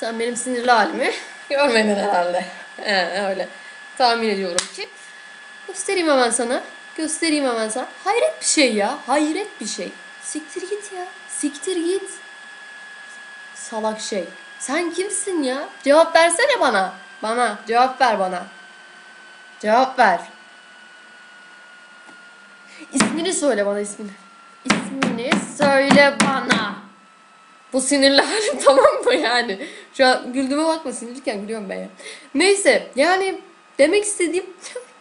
Sen benim sinirli halimi görmedin herhalde. He, öyle. Tahmin ediyorum ki. Göstereyim hemen sana. Göstereyim hemen sana. Hayret bir şey ya. Hayret bir şey. Siktir git ya. Siktir git. Salak şey. Sen kimsin ya? Cevap versene bana. Bana. Cevap ver bana. Cevap ver. İsmini söyle bana ismini. İsmini söyle bana. Bu sinirli halim tamam mı yani? Şu an güldüğüme bakma sinirliyken gülüyorum ben ya. Neyse yani demek istediğim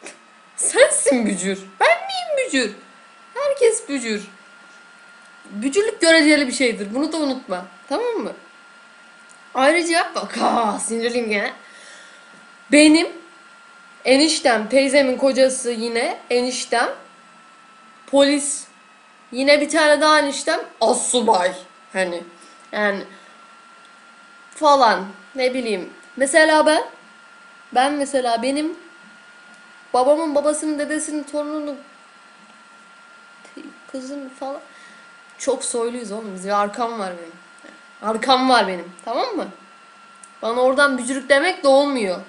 sensin bücür. Ben miyim bücür? Herkes bücür. Bücürlük göreceli bir şeydir. Bunu da unutma. Tamam mı? Ayrıca bak aa, sinirliyim gene. Benim eniştem, teyzemin kocası yine eniştem polis. Yine bir tane daha eniştem assubay. Hani yani falan ne bileyim. Mesela ben ben mesela benim babamın babasının dedesinin torununu kızım falan çok soyluyuz oğlum. Biz arkam var benim. Arkam var benim. Tamam mı? Bana oradan bücürük demek de olmuyor.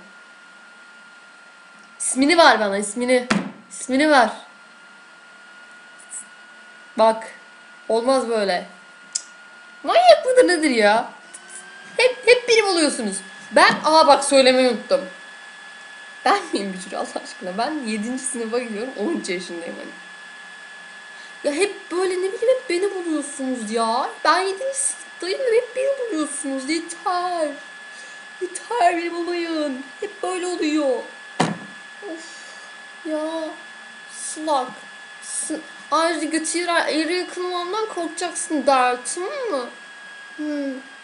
İsmini ver bana ismini. İsmini ver. Bak. Olmaz böyle. Mıdır nedir ya? Hep hep biri buluyorsunuz. Ben aa bak söylemeyi unuttum. Ben miyim bücür Allah aşkına? Ben 7. sınıfa gidiyorum. 13 yaşındayım hani. Ya hep böyle ne bileyim hep beni buluyorsunuz ya. Ben 7. sınıftayım ve hep beni buluyorsunuz. Yeter. Yeter beni bulmayın. Hep böyle oluyor. Of. Ya. Slak. Ayrıca götü yere yakınmamdan korkacaksın der. Tamam mı?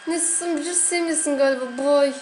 Nesin bir sevmiyorsun galiba boy.